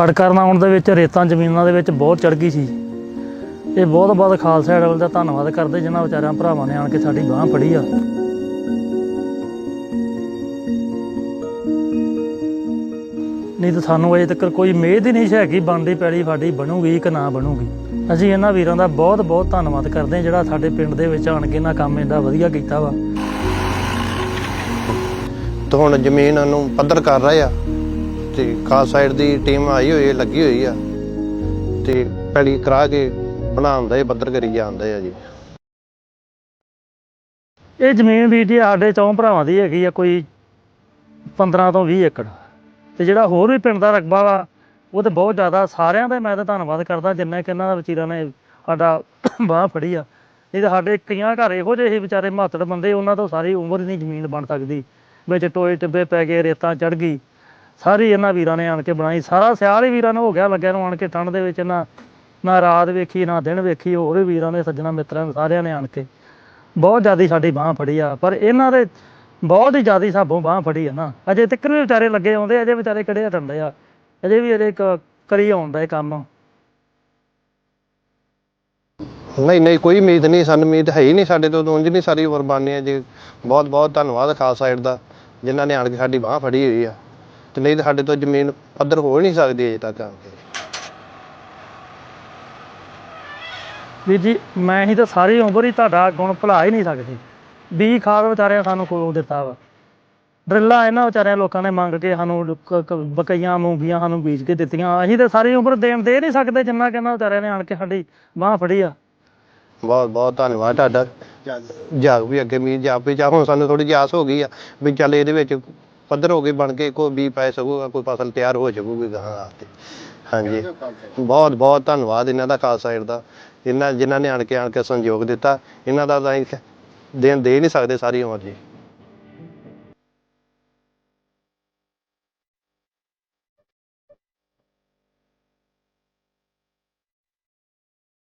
ਹੜ੍ਹ ਆਉਣ ਦੇ ਵਿੱਚ, ਰੇਤਾਂ ਜ਼ਮੀਨਾਂ ਦੇ ਵਿੱਚ ਬਹੁਤ ਚੜ ਗਈ ਸੀ। ਇਹ ਬਹੁਤ ਬਹੁਤ ਖਾਲਸਾ ਏਡ ਦਾ ਧੰਨਵਾਦ ਕਰਦੇ ਜਿਨ੍ਹਾਂ ਵਿਚਾਰਿਆਂ ਭਰਾਵਾਂ ਨੇ ਆਣ ਕੇ ਸਾਡੀ ਬਾਹ ਫੜੀ ਆ। ਨਹੀਂ ਤਾਂ ਸਾਨੂੰ ਅਜੇ ਤੱਕ ਕੋਈ ਉਮੀਦ ਹੀ ਨਹੀਂ ਸੀ ਹੈਗੀ ਬਣਦੀ ਪੈੜੀ ਸਾਡੀ ਬਣੂਗੀ ਕਿ ਨਾ ਬਣੂਗੀ। ਅਸੀਂ ਇਹਨਾਂ ਵੀਰਾਂ ਦਾ ਬਹੁਤ ਬਹੁਤ ਧੰਨਵਾਦ ਕਰਦੇ ਹਾਂ ਜਿਹੜਾ ਸਾਡੇ ਪਿੰਡ ਦੇ ਵਿੱਚ ਆਣ ਕੇ ਇਹਨਾਂ ਕੰਮ ਇੰਨਾ ਵਧੀਆ ਕੀਤਾ ਵਾ। ਤੇ ਹੁਣ ਜ਼ਮੀਨ ਨੂੰ ਪੱਧਰ ਕਰ ਰਹੇ ਆ। ਤੇ ਖਾਸ ਸਾਈਡ ਦੀ ਟੀਮ ਆਈ ਹੋਈ ਹੈ, ਲੱਗੀ ਹੋਈ ਆ। ਤੇ ਪੈਲੀ ਕਰਾ ਕੇ ਬਣਾਉਂਦਾ ਇਹ ਪੱਧਰ ਕਰੀ ਜਾਂਦੇ ਆ ਜੀ। ਇਹ ਜ਼ਮੀਨ ਵੀ ਜੀ ਸਾਡੇ ਚੌਂ ਭਰਾਵਾਂ ਦੀ ਹੈਗੀ ਆ, ਕੋਈ 15 ਤੋਂ 20 ਏਕੜ। ਤੇ ਜਿਹੜਾ ਹੋਰ ਵੀ ਪਿੰਡ ਦਾ ਰਕਬਾ ਵਾ, ਉਹ ਤੇ ਬਹੁਤ ਜ਼ਿਆਦਾ, ਸਾਰਿਆਂ ਦਾ ਮੈਂ ਤਾਂ ਧੰਨਵਾਦ ਕਰਦਾ, ਜਿੰਨਾ ਕਿ ਇਹਨਾਂ ਦਾ ਵਚੀਰਾਂ ਨੇ ਸਾਡਾ ਬਾਹ ਫੜੀ ਆ। ਨਹੀਂ ਤਾਂ ਸਾਡੇ ਕਈਆਂ ਘਰ ਇਹੋ ਜਿਹੇ ਸੀ ਵਿਚਾਰੇ ਮਾਤੜ ਬੰਦੇ, ਉਹਨਾਂ ਤੋਂ ਸਾਰੀ ਉਮਰ ਹੀ ਨਹੀਂ ਜ਼ਮੀਨ ਬਣ ਸਕਦੀ। ਵਿੱਚ ਟੋਏ ਟਿੱਬੇ ਪੈ ਗਏ, ਰੇਤਾਂ ਚੜ ਗਈ। ਸਾਰੀ ਇਹਨਾਂ ਵੀਰਾਂ ਨੇ ਆਣ ਕੇ ਬਣਾਈ। ਸਾਰਾ ਸਿਆਲ ਹੀ ਵੀਰਾਂ ਨੂੰ ਹੋ ਗਿਆ ਲੱਗਿਆ ਨੂੰ ਆਣ ਕੇ ਠੰਡ ਦੇ ਵਿੱਚ ਨਾ ਨਾ ਰਾਤ ਵੇਖੀ, ਨਾ ਦਿਨ ਵੇਖੀ ਹੋਰ ਵੀ ਵੀਰਾਂ ਨੇ ਸੱਜਣਾ ਮਿੱਤਰਾਂ ਨੇ ਸਾਰਿਆਂ ਨੇ ਆਣ ਕੇ। ਬਹੁਤ ਜ਼ਿਆਦੀ ਸਾਡੀ ਬਾਹ ਫੜੀ ਆ, ਪਰ ਇਹਨਾਂ ਦੇ ਬਹੁਤ ਹੀ ਜ਼ਿਆਦੀ ਸਾਬੋਂ ਬਾਹ ਫੜੀ ਆ ਨਾ। ਅਜੇ ਤੱਕ ਵੀ ਵਿਚਾਰੇ ਲੱਗੇ ਆਉਂਦੇ, ਅਜੇ ਵਿਚਾਰੇ ਕਿਹੜੇ ਹਟੰਦੇ ਆ। ਅਜੇ ਵੀ ਅਜੇ ਕਰੀ ਆਉਂਦਾ ਇਹ ਕੰਮ। ਨਹੀਂ ਨਹੀਂ, ਕੋਈ ਉਮੀਦ ਨਹੀਂ, ਸਾਨੂੰ ਉਮੀਦ ਹੈ ਹੀ ਨਹੀਂ, ਸਾਡੇ ਤੋਂ ਉਂਝ ਨਹੀਂ ਸਾਰੀ ਉਮਰ ਹੈ ਜੀ। ਬਹੁਤ ਬਹੁਤ ਧੰਨਵਾਦ ਖਾਸ ਸਾਈਡ ਦਾ ਜਿਨ੍ਹਾਂ ਨੇ ਆਣ ਕੇ ਸਾਡੀ ਬਾਹ ਫੜੀ ਹੋਈ ਆ। ਤੇ ਨਹੀਂ ਤਾਂ ਸਾਡੇ ਤੋਂ ਜ਼ਮੀਨ ਪੱਧਰ ਹੋ ਹੀ ਨਹੀਂ ਸਕਦੀ ਅਜੇ ਤੱਕ। ਵੀਰ ਜੀ ਮੈਂ ਹੀ ਤਾਂ ਸਾਰੀ ਉਮਰ ਹੀ ਤੁਹਾਡਾ ਗੁਣ ਭੁਲਾ ਹੀ ਨਹੀਂ ਸਕਦੇ। ਵੀ ਖਾਦ ਵਿਚਾਰਿਆਂ ਸਾਨੂੰ ਕੋਈ ਦਿੱਤਾ ਵਾ। ਡਰਿੱਲਾਂ ਇਹਨਾਂ ਵਿਚਾਰਿਆਂ ਲੋਕਾਂ ਨੇ ਮੰਗ ਕੇ ਸਾਨੂੰ ਕ- ਕ- ਬਕਈਆਂ ਮੂੰਗੀਆਂ ਸਾਨੂੰ ਬੀਜ ਕੇ ਦਿੱਤੀਆਂ। ਅਸੀਂ ਤਾਂ ਸਾਰੀ ਉਮਰ ਦੇਣ ਦੇ ਨਹੀਂ ਸਕਦੇ ਜਿੰਨਾ ਕਿ ਇਹਨਾਂ ਵਿਚਾਰਿਆਂ ਨੇ ਆਣ ਕੇ ਸਾਡੀ ਬਾਹ ਫੜੀ ਆ। ਬਹੁਤ ਬਹੁਤ ਧੰਨਵਾਦ ਤੁਹਾਡਾ। ਜਾਗ। ਵੀ ਅੱਗੇ ਮੀਂਹ ਜਾਪ ਵੀ ਜਾ ਹੁਣ ਸਾਨੂੰ ਥੋੜੀ ਜਿਹੀ ਆਸ ਹੋ ਗਈ ਆ ਵੀ ਚੱਲ ਇਹਦੇ ਵਿੱਚ ਪੱਧਰ ਹੋ ਕੇ ਬਣ ਕੇ ਕੋਈ ਬੀ ਪੈ ਸਕੂਗਾ ਕੋਈ ਫਸਲ ਤਿਆਰ ਹੋ ਜਾਊਗੀ ਗਾਂ ਵਾਸਤੇ ਹਾਂਜੀ। ਬਹੁਤ ਬਹੁਤ ਧੰਨਵਾਦ ਇਹਨਾਂ ਦਾ ਖਾਸ ਸਾਈਡ ਦਾ ਇਹਨਾਂ ਜਿਨ੍ਹਾਂ ਨੇ ਆਣ ਕੇ ਆਣ ਕੇ ਸੰਯੋਗ ਦਿੱਤਾ ਇਹਨਾਂ ਦਾ ਤਾਂ ਅਸੀਂ ਦੇਣ ਦੇ ਨਹੀਂ ਸਕਦੇ ਸਾਰੀ ਉਮਰ ਜੀ।